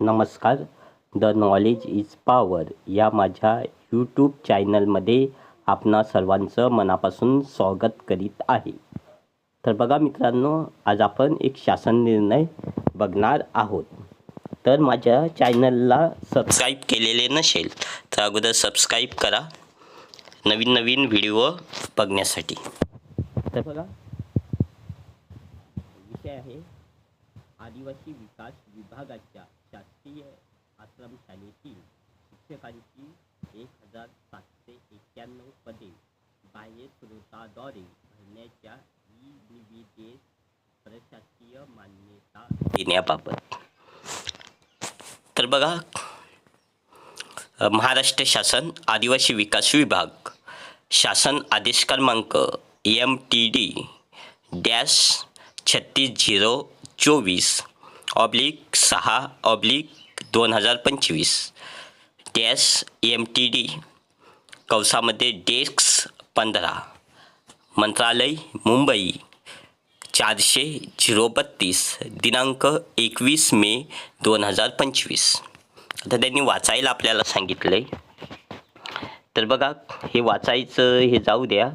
नमस्कार. The knowledge is power या माझ्या यूट्यूब चॅनलमध्ये आपणा सर्वांचं मनापासून स्वागत करीत आहे. तर बघा मित्रांनो आज आपण एक शासन निर्णय बघणार आहोत. तर माझ्या चॅनलला सबस्क्राईब केलेले नसेल तर अगोदर सबस्क्राईब करा. नवीन नवीन व्हिडिओ बघण्यासाठी. तर बघा विषय आहे आदिवासी विकास विभागाच्या शासकीय आश्रमशालेतील शिक्षकांची एक हजार सातशे एक्क्याण्णव पदे बाह्य स्रोताद्वारे भरण्याच्या ई निविदेस प्रशासकीय मान्यता देण्याबाबत. तर बघा महाराष्ट्र शासन आदिवासी विकास विभाग शासन आदेश क्रमांक एम टी डी डॅश छत्तीस झिरो चोवीस ऑब्लिक सहा ऑब्लिक दोन हजार पंचवीस. डॅश एम टी डी कवसामध्ये डेस्क पंधरा. मंत्रालय मुंबई. चारशे झिरो बत्तीस दिनांक एकवीस मे दोन हजार पंचवीस. आता त्यांनी वाचायला आपल्याला सांगितलं आहे तर बघा हे वाचायचं हे जाऊ द्या.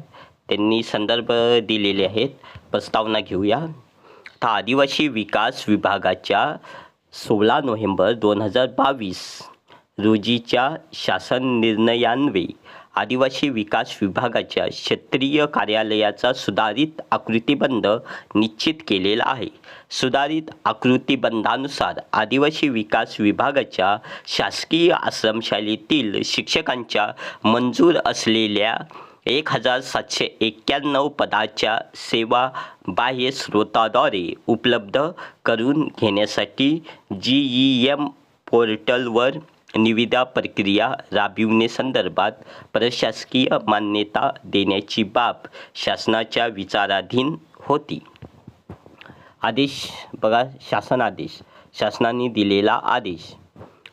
त्यांनी संदर्भ दिलेले आहेत. प्रस्तावना घेऊया. आता आदिवासी विकास विभागाच्या सोळा नोव्हेंबर दोन हजार बावीस रोजीच्या शासन निर्णयान्वये आदिवासी विकास विभागाच्या क्षेत्रीय कार्यालयाचा सुधारित आकृतीबंध निश्चित केलेला आहे. सुधारित आकृतीबंधानुसार आदिवासी विकास विभागाच्या शासकीय आश्रमशालेतील शिक्षकांच्या मंजूर असलेल्या एक हजार सातशे एक्क्याण्णव पदाच्या सेवा बाह्य स्रोताद्वारे उपलब्ध करून घेण्यासाठी जी ई एम पोर्टलवर निविदा प्रक्रिया राबविणे संदर्भात प्रशासकीय मान्यता देण्याची बाब शासनाच्या विचाराधीन होती. आदेश बघा शासन आदेश शासनाने दिलेला आदेश.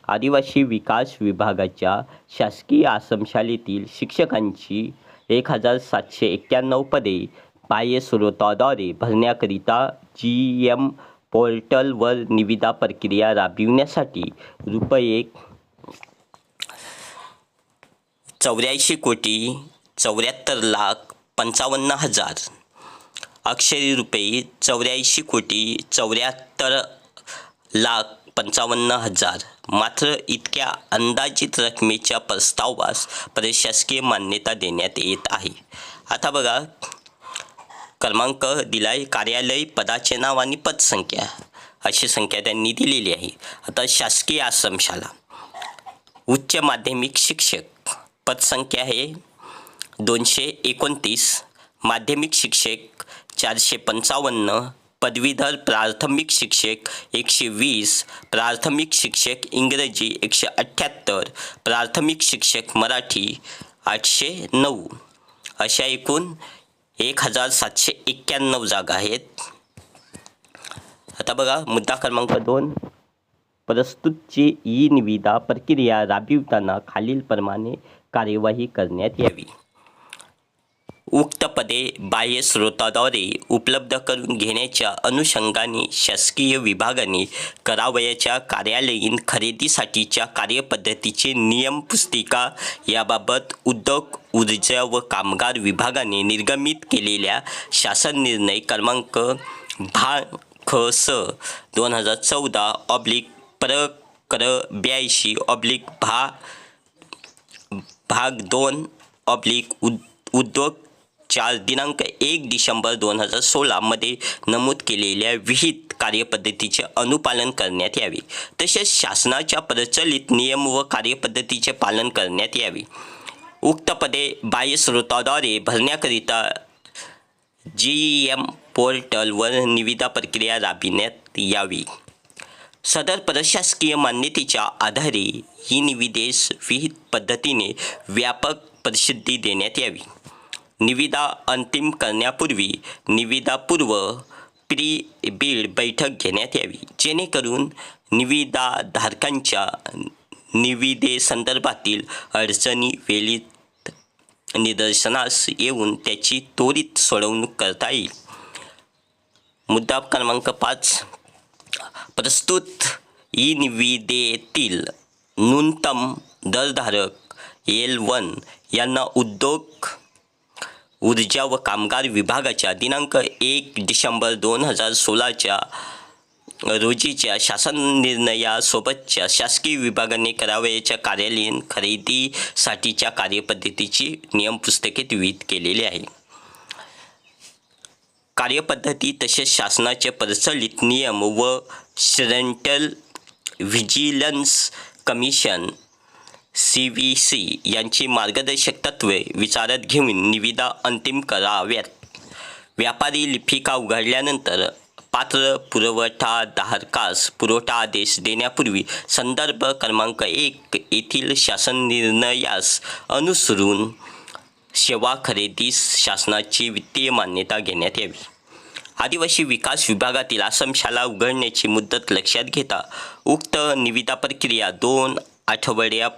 आदिवासी विकास विभागाच्या शासकीय आसमशालेतील शिक्षकांची एक हजार सातशे एक्क्याण्णव पदे बाह्य स्रोताद्वारे भरण्याकरिता जी एम पोर्टलवर निविदा प्रक्रिया राबविण्यासाठी रुपये चौऱ्याऐंशी कोटी चौऱ्याहत्तर लाख पंचावन्न हजार अक्षरी रुपये चौऱ्याऐंशी कोटी चौऱ्याहत्तर लाख पंचावन्न हजार. मात्र इतक्या अंदाजित रकमेच्या प्रस्तावास प्रशासकीय मान्यता देण्यात येत आहे. आता बघा क्रमांक दिलाय कार्यालय पदाचे नाव आणि पदसंख्या अशी संख्या त्यांनी दिलेली आहे. आता शासकीय आश्रमशाला उच्च माध्यमिक शिक्षक. पदसंख्या आहे दोनशे एकोणतीस. माध्यमिक शिक्षक चारशे पंचावन्न. पदवीधर प्राथमिक शिक्षक एकशे वीस प्राथमिक शिक्षक इंग्रजी एकशे अठ्ठ्याहत्तर प्राथमिक शिक्षक मराठी आठशे नऊ. अशा एकूण एक हजार सातशे एक्क्याण्णव जागा आहेत. आता बघा मुद्दा क्रमांक दोन. प्रस्तुतची ई निविदा प्रक्रिया राबविताना खालीलप्रमाणे कार्यवाही करण्यात यावी. उक्त पदे बाह्य स्रोताद्वारे उपलब्ध करून घेण्याच्या अनुषंगाने शासकीय विभागाने करावयाच्या कार्यालयीन खरेदीसाठीच्या कार्यपद्धतीचे नियम पुस्तिका याबाबत उद्योग ऊर्जा व कामगार विभागाने निर्गमित केलेल्या शासन निर्णय क्रमांक भा ख स दोन हजार चौदा ऑब्लिक प्र क्र ब्याऐंशी ऑब्लिक भा भाग दोन ऑब्लिक उद उद्योग चार दिनांक एक डिसेंबर दोन हजार सोळामध्ये नमूद केलेल्या विहित कार्यपद्धतीचे अनुपालन करण्यात यावे. तसेच शासनाच्या प्रचलित नियम व कार्यपद्धतीचे पालन करण्यात यावे. उक्त पदे बाह्य स्रोताद्वारे भरण्याकरिता जी एम पोर्टलवर निविदा प्रक्रिया राबविण्यात यावी. सदर प्रशासकीय मान्यतेच्या आधारे ही निविदेस विहित पद्धतीने व्यापक प्रसिद्धी देण्यात यावी. निविदा अंतिम करण्यापूर्वी निविदापूर्व प्री बीड बैठक घेण्यात यावी. जेणेकरून निविदाधारकांच्या निविदेसंदर्भातील अडचणी वेळीत निदर्शनास येऊन त्याची त्वरित सोडवणूक करता येईल. मुद्दा क्रमांक पाच. प्रस्तुत ई निविदेतील न्यूनतम दरधारक एल वन यांना उद्योग ऊर्जा व कामगार विभागाच्या दिनांक एक डिसेंबर दोन हजार सोळाच्या रोजीच्या शासन निर्णयासोबतच्या शासकीय विभागाने करावयाच्या कार्यालयीन खरेदीसाठीच्या कार्यपद्धतीची नियमपुस्तके विहित केलेली आहे. कार्यपद्धती तसेच शासनाचे प्रचलित नियम व central vigilance commission C V C यांची मार्गदर्शक तत्त्वे विचारात घेऊन निविदा अंतिम कराव्यात. व्यापारी लिपिका उघडल्यानंतर पात्र पुरवठाधारकास पुरवठा आदेश देण्यापूर्वी संदर्भ क्रमांक एक येथील शासन निर्णयास अनुसरून सेवा खरेदीस शासनाची वित्तीय मान्यता घेण्यात यावी. आदिवासी विकास विभागातील आसमशाला उघडण्याची मुदत लक्षात घेता उक्त निविदा प्रक्रिया दोन आठवड्या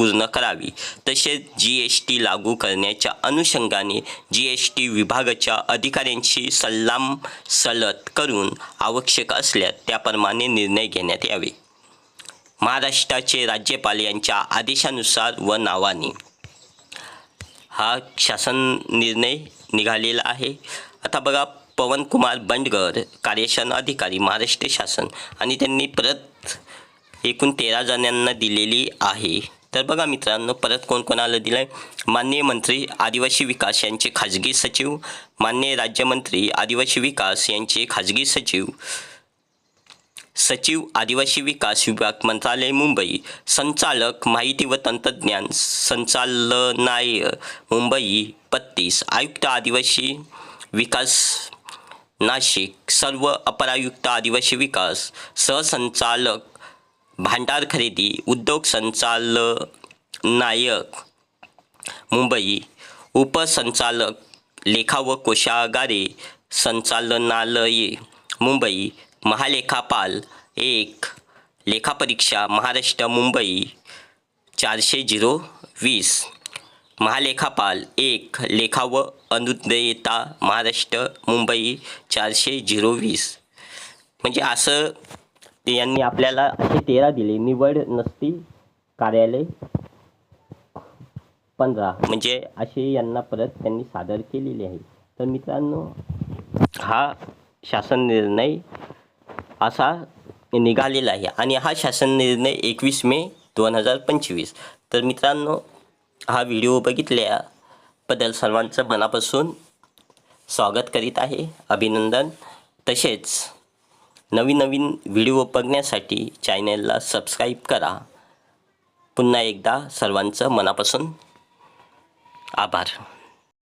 पूर्ण करावी. तसेच जी एस टी लागू करण्याच्या अनुषंगाने जी एस टी विभागाच्या अधिकाऱ्यांशी सल्लाम सलत करून आवश्यक असल्यास त्याप्रमाणे निर्णय घेण्यात यावे. महाराष्ट्राचे राज्यपाल यांच्या आदेशानुसार व नावाने. हा शासन निर्णय निघालेला आहे. आता बघा पवनकुमार बंडगर कार्यक्षण अधिकारी महाराष्ट्र शासन आणि त्यांनी परत एकूण तेरा जणांना दिलेली आहे. तर बघा मित्रांनो परत कोण कोणाला दिलं आहे माननीय मंत्री आदिवासी विकास यांचे खाजगी सचिव माननीय राज्यमंत्री आदिवासी विकास यांचे खाजगी सचिव सचिव आदिवासी विकास विभाग मंत्रालय मुंबई संचालक माहिती व तंत्रज्ञान संचालनाय मुंबई बत्तीस आयुक्त आदिवासी विकास नाशिक सर्व अपरायुक्त आदिवासी विकास सहसंचालक भांडार खरेदी उद्योग संचालनायक मुंबई उपसंचालक लेखा व कोशागारे संचालनालये मुंबई महालेखापाल एक लेखापरीक्षा महाराष्ट्र मुंबई चारशे झिरो वीस महालेखापाल एक लेखा व अनुदेयता महाराष्ट्र मुंबई चारशे झिरो वीस. म्हणजे असं ते यांनी आपल्याला असे तेरा दिले. निवड नसती कार्यालय. पंधरा. म्हणजे असे यांना परत त्यांनी सादर केलेले आहे. तर मित्रांनो हा शासन निर्णय असा निघालेला आहे आणि हा शासन निर्णय एकवीस मे दोन हजार पंचवीस. तर मित्रांनो हा व्हिडिओ बघितल्याबद्दल सर्वांचं मनापासून स्वागत करीत आहे. अभिनंदन. तसेच नवीन नवीन व्हिडिओ बघण्यासाठी चॅनलला सबस्क्राईब करा. पुन्हा एकदा सर्वांचं मनापासून आभार.